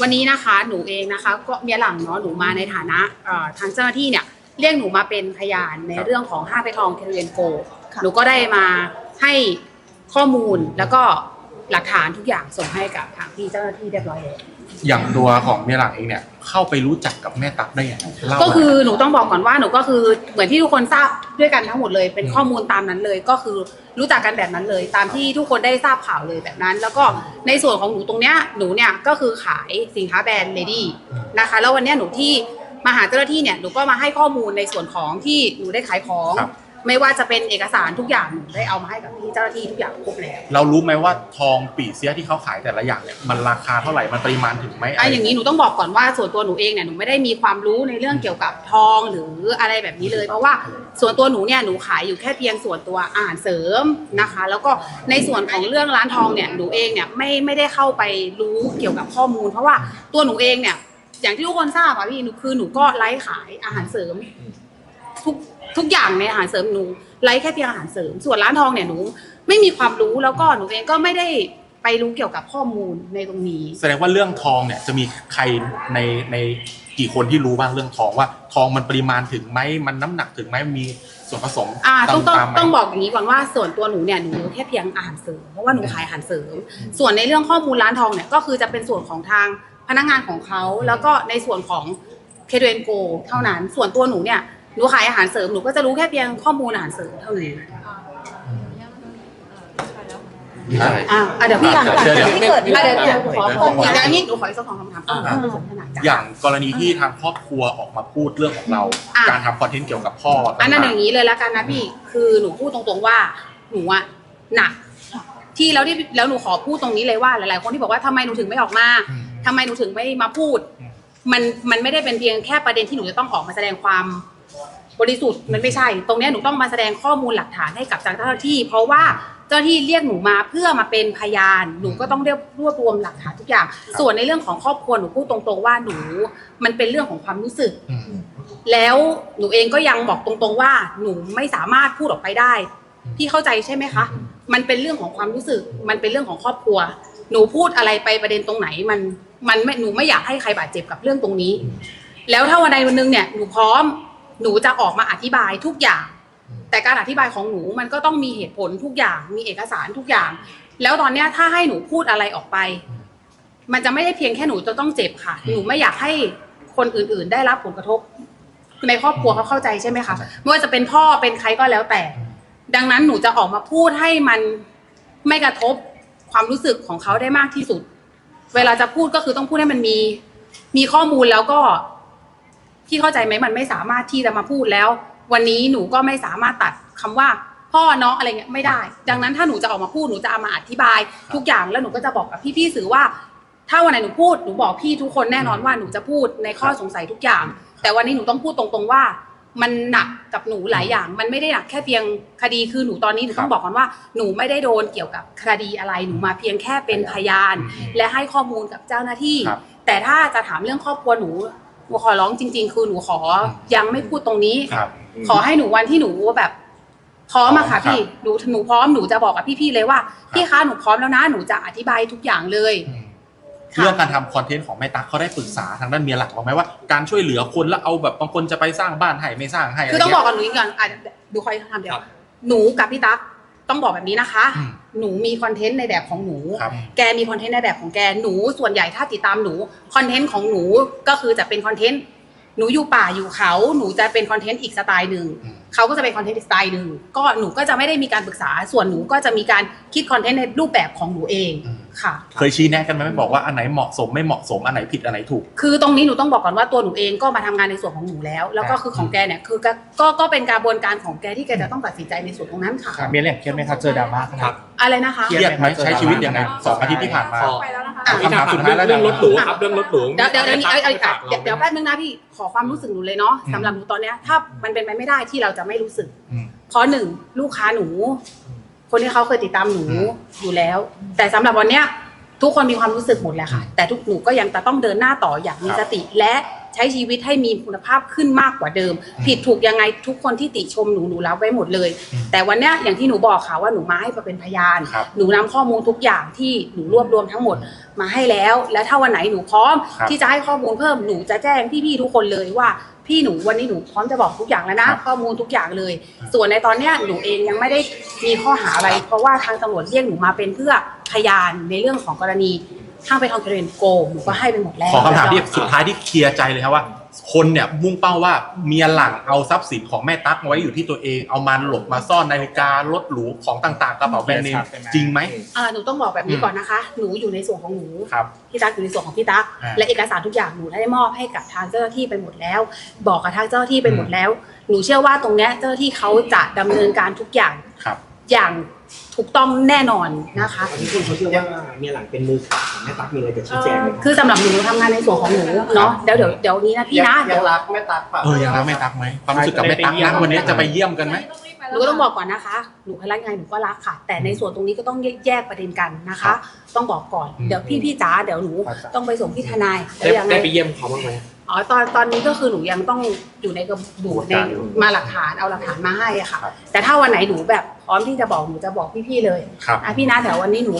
วันนี้นะคะหนูเองนะคะ ก็เมียหลังเนาะหนูมาในฐานะเอ่อทางเจ้าหน้าที่เนี่ยเรียกหนูมาเป็นพยานในเรื่องของห้างไปทองเทเลนโกค่ะหนูก็ได้มาให้ข้อมูลแล้วก็ หลักฐานทุกอย่างส่งให้กับทางพี่เจ้าหน้าที่เรียบร้อยแล้ว อย่างตัวของเมียหลังเองเนี่ยเข้าไปรู้จักกับแม่ตั๊กได้ยังไงเล่าก็คือหนูต้องบอกก่อนว่าหนูก็คือเหมือนที่ทุกคนทราบด้วยกันทั้งหมดเลย เป็นอืม ข้อมูลตามนั้นเลย ก็คือรู้จักกันแบบนั้นเลย ตามที่ทุกคนได้ทราบข่าวเลยแบบนั้น แล้วก็ในส่วนของหนูตรงเนี้ยหนูเนี่ยก็คือขายสินค้าแบรนด์เลดี้นะคะ แล้ววันเนี้ยหนูที่มาหาเจ้าหน้าที่เนี่ยหนูก็มาให้ข้อมูลในส่วนของที่หนูได้ขายของ ครับ ไม่ว่าจะเป็นเอกสารทุกอย่างหนูได้เอามาให้กับพี่เจ้าหน้าที่ทุกอย่างครบแล้วเรารู้ไหมว่าทองปีเสียที่เขาขายแต่ละอย่างเนี่ยมันราคาเท่าไหร่มันปริมาณถึงไหมอะอย่างนี้หนูต้องบอกก่อนว่าส่วนตัวหนูเองเนี่ยหนูไม่ได้มีความรู้ในเรื่องเกี่ยวกับทองหรืออะไรแบบนี้เลย เพราะว่าส่วนตัวหนูเนี่ยหนูขายอยู่แค่เพียงส่วนตัวอาหารเสริมนะคะ แล้วก็ในส่วนของเรื่องร้านทองเนี่ยหนูเองเนี่ยไม่ไม่ได้เข้าไปรู้เกี่ยวกับข้อมูล เพราะว่าตัวหนูเองเนี่ยอย่างที่ทุกคนทราบอะพี่หนูคือหนูก็ไลฟ์ขายอาหารเสริมทุก ทุกอย่างในอาหารเสริมหนูไลฟ์แค่เพียงอาหารเสริม ส่วนร้านทองเนี่ยหนู ไม่มีความรู้แล้วก็หนูเองก็ไม่ได้ไปรู้เกี่ยวกับข้อมูลในตรงนี้ แสดงว่าเรื่องทองเนี่ยจะมีใครในในกี่คนที่รู้บ้างเรื่องทองว่าทองมันปริมาณถึงไหมมันน้ำหนักถึงไหมมีส่วนผสมอ่าต้องต้องตามไหม ต้องบอกอย่างนี้ก่อนว่าส่วนตัวหนูเนี่ยหนูรู้แค่เพียงอาหารเสริมเพราะว่าหนูขายอาหารเสริม ส่วนในเรื่องข้อมูลร้านทองเนี่ยก็คือจะเป็นส่วนของทางพนักงานของเขาแล้วก็ในส่วนของเคเดนโก เท่านั้น ส่วนตัวหนูเนี่ย หนูขายอาหารเสริมหนูก็จะรู้แค่เพียงข้อมูลอาหารเสริมเท่านั้นใช่ อ่าอะเดี๋ยวพี่กันเดี๋ยวเดี๋ยวที่เกิดอะเดี๋ยวเดี๋ยวขอขอเดี๋ยวเดี๋ยวอันนี้หนูขออีกสักสองคำถามก่อนอ่าเพื่อสนทนาจ้ะ อย่างกรณีที่ทางครอบครัวออกมาพูดเรื่องของเรา อะ การทำคอนเทนต์เกี่ยวกับพ่ออันนั้นอต่างย่างนี้เลยละกันนะพี่ คือหนูพูดตรงๆว่า หนูอะหนัก ที่แล้วที่แล้วหนูขอพูดตรงนี้เลยว่าหลายๆคนที่บอกว่าทำไมหนูถึงไม่ออกมาอืมทำไมหนูถึงไม่มาพูดอืมมันมันไม่ได้เป็นเพียงแค่ประเด็นที่หนูจะต้องออกมาแสดงความ บริสุทธิ์มันไม่ใช่ ตรงนี้หนูต้องมาแสดงข้อมูลหลักฐานให้กับเจ้าหน้าที่ เพราะว่าเจ้าหน้าที่เรียกหนูมาเพื่อมาเป็นพยานหนูก็ต้องเรียบรวบรวมหลักฐานทุกอย่าง ส่วนในเรื่องของครอบครัวหนูพูดตรงๆว่าหนู มันเป็นเรื่องของความรู้สึก แล้วหนูเองก็ยังบอกตรงๆว่า หนูไม่สามารถพูดออกไปได้พี่เข้าใจใช่ไหมคะ มันเป็นเรื่องของความรู้สึก มันเป็นเรื่องของครอบครัว หนูพูดอะไรไปประเด็นตรงไหน มันมันไม่หนูไม่อยากให้ใครบาดเจ็บกับเรื่องตรงนี้ แล้วถ้าวันใดวันหนึ่งเนี่ยหนูพร้อม หนูจะออกมาอธิบายทุกอย่าง แต่การอธิบายของหนูมันก็ต้องมีเหตุผลทุกอย่าง มีเอกสารทุกอย่าง แล้วตอนเนี้ยถ้าให้หนูพูดอะไรออกไป มันจะไม่ได้เพียงแค่หนูจะต้องเจ็บค่ะ หนูไม่อยากให้คนอื่นๆ ได้รับผลกระทบ ในครอบครัวเขาเข้าใจใช่ไหมคะไม่ว่าจะเป็นพ่อเป็นใครก็แล้วแต่ ดังนั้นหนูจะออกมาพูดให้มันไม่กระทบความรู้สึกของเขาได้มากที่สุด เวลาจะพูดก็คือต้องพูดให้มันมี มีข้อมูลแล้วก็ พี่เข้าใจไหมมันไม่สามารถที่จะมาพูดแล้ว วันนี้หนูก็ไม่สามารถตัดคำว่าพ่อน้องอะไรเงี้ยไม่ได้ ดังนั้นถ้าหนูจะออกมาพูดหนูจะเอามาอธิบาย ทุกอย่างแล้วหนูก็จะบอกกับพี่ๆสื่อว่า ถ้าวันไหนหนูพูดหนูบอกพี่ทุกคนแน่นอนว่าหนูจะพูดในข้อสงสัยทุกอย่าง แต่วันนี้หนูต้องพูดตรงๆว่า มันหนักกับหนูหลายอย่าง มันไม่ได้หนักแค่เพียงคดีคือหนูตอนนี้หนูต้องบอกก่อนว่าหนูไม่ได้โดนเกี่ยวกับคดีอะไรหนูมาเพียงแค่เป็นพยาน และให้ข้อมูลกับเจ้าหน้าที่ครับแต่ถ้าจะถามเรื่องครอบครัวหนู หนูขอร้องจริง ๆ คือหนูขอยังไม่พูดตรงนี้ ครับ ขอให้หนูวันที่หนูแบบ พร้อมอะค่ะครับพี่หนูหนูพร้อมหนูจะบอกกับพี่ๆเลยว่าพี่คะหนูพร้อมแล้วนะหนูจะอธิบายทุกอย่างเลยอืมค่ะ เรื่องการทำคอนเทนต์ของแม่ตั๊กเขาได้ปรึกษาทางด้านเมียหลักบ้างไหมว่าการช่วยเหลือคนแล้วเอาแบบบางคนจะไปสร้างบ้านให้ไม่สร้างให้ะไรคือต้องบอกเงี้ยกับหนูอีกก่อนอะดูคอยทำเดี๋ยครัวบหนูกับพี่ตั๊ก ต้องบอกแบบนี้นะคะอืมหนูมีคอนเทนต์ในแบบของหนูครับแกมีคอนเทนต์ในแบบของแก หนูส่วนใหญ่ถ้าติดตามหนูคอนเทนต์ของหนูก็คือจะเป็นคอนเทนต์หนูอยู่ป่าอยู่เขาหนูจะเป็นคอนเทนต์อีกสไตล์หนึ่งอืมเขาก็จะเป็นคอนเทนต์อีกสไตล์หนึ่งก็หนูก็จะไม่ได้มีการปรึกษา ส่วนหนูก็จะมีการคิดคอนเทนต์ในรูปแบบของหนูเองอืม ค่ะ เคยชี้แนะกันไหมไม่บอกว่าอันไหนเหมาะสมไม่เหมาะสมอันไหนผิดอันไหนถูก คือตรงนี้หนูต้องบอกก่อนว่าตัวหนูเองก็มาทำงานในส่วนของหนูแล้ว แล้วก็คือของแกเนี่ยคือก็ก็ก็เป็นกระบวนการของแกที่แกจะต้องตัดสินใจในส่วนตรงนั้นค่ะเมียเหลี่ยมเครียดไหมครับเจอดราม่าขนาดนี้ อะไรนะคะ เครียดไหมใช้ชีวิตยังไงสองอาทิตย์ที่ผ่านมาพออะ คำถามสุดท้ายแล้ว เรื่องรถหรูครับเรื่องรถหรูเดี๋ยวเดี๋ยวเดี๋ยวนี้เอ้ยเอ้ยฝากเดี๋ยวเดี๋ยวแป๊บนึงนะพี่ขอความรู้สึกหนูเลยเนาะสำหรับหนูตอนเนี้ยถ้ามันเป็นไปไม่ได้ที่เราจะไม่รู้สึกอืม เพราะหนึ่งลูกค้าหนู คนที่เขาเคยติดตามหนูอืมอยู่แล้ว แต่สำหรับวันเนี้ยทุกคนมีความรู้สึกหมดแหละค่ะ แต่ทุกหนูก็ยังจะต้องเดินหน้าต่ออย่างมีครับสติ และใช้ชีวิตให้มีคุณภาพขึ้นมากกว่าเดิม ผิดถูกยังไงทุกคนที่ติชมหนูหนูรับไว้หมดเลยอืมแต่วันเนี้ยอย่างที่หนูบอกค่ะว่าหนูมาให้มาเป็นพยานครับหนูนำข้อมูลทุกอย่างที่หนูรวบรวมทั้งหมดมาให้แล้ว และถ้าวันไหนหนูพร้อมครับที่จะให้ข้อมูลเพิ่มหนูจะแจ้งพี่ๆทุกคนเลยว่า พี่หนูวันนี้หนูพร้อมจะบอกทุกอย่างแล้วนะครับข้อมูลทุกอย่างเลย ส่วนในตอนเนี้ยหนูเองยังไม่ได้มีข้อหาอะไร เพราะว่าทางตำรวจเรียกหนูมาเป็นเพื่อพยานในเรื่องของกรณีห้างไปทองเทเรนโกหนูก็ให้ไปหมดแล้ว ขอคำถามที่สุดท้ายที่เคลียร์ใจเลยครับว่า คนเนี่ยมุ่งเป้าว่าเมียหลังเอาทรัพย์สินของแม่ตั๊กมาไว้อยู่ที่ตัวเอง เอามาหลบมาซ่อนนาฬิการถหรูของต่างๆกระเป๋าแบรนด์เนมจริงไหม อ่าหนูต้องบอกแบบนี้ก่อนนะคะ หนูอยู่ในส่วนของหนูครับพี่ตั๊กอยู่ในส่วนของพี่ตั๊กอ่าและเอกสารทุกอย่างหนูได้มอบให้กับทางเจ้าหน้าที่ไปหมดแล้ว บอกกับทางเจ้าหน้าที่ไปหมดแล้ว หนูเชื่อว่าตรงเนี้ยเจ้าหน้าที่เขาจะดำเนินการทุกอย่างครับอย่าง ถูกต้องแน่นอนนะคะ ที่คุณเขาเชื่อว่าเมียหลังเป็นมือขวาของแม่ตั๊กมีอะไรจะชี้แจงไหมรับคือสำหรับหนูทำงานในส่วนของหนูเนาะเดี๋ยวเดี๋ยวเดี๋ยวนี้นะพี่นะเดี๋ยวรักแม่ตั๊กป่ะเออยังรักแม่ตั๊กไหมความรู้สึกกับแม่ตั๊กนะวันนี้จะไปเยี่ยมกันไหม หนูก็ต้องบอกก่อนนะคะ หนูรักยังไงหนูก็รักค่ะ แต่ในส่วนตรงนี้ก็ต้องแยกประเด็นกันนะครัคะบต้องบอกก่อนอืมเดี๋ยวพี่พี่จ๋าเดี๋ยวหนูครับต้องไปส่งที่ทนายได้เดี๋ยวยังไง ได้ไปเยี่ยมเขาบ้างไหม อ๋อตอนตอนนี้ก็คือหนูยังต้องอยู่ในกระบวนในการมาหลักฐานเอาหลักฐานมาให้อะค่ะครับแต่ถ้าวันไหนหนูแบบพร้อมที่จะบอกหนูจะบอกพี่ๆเลยครับ อะพี่นะเดี๋ยววันนี้หนู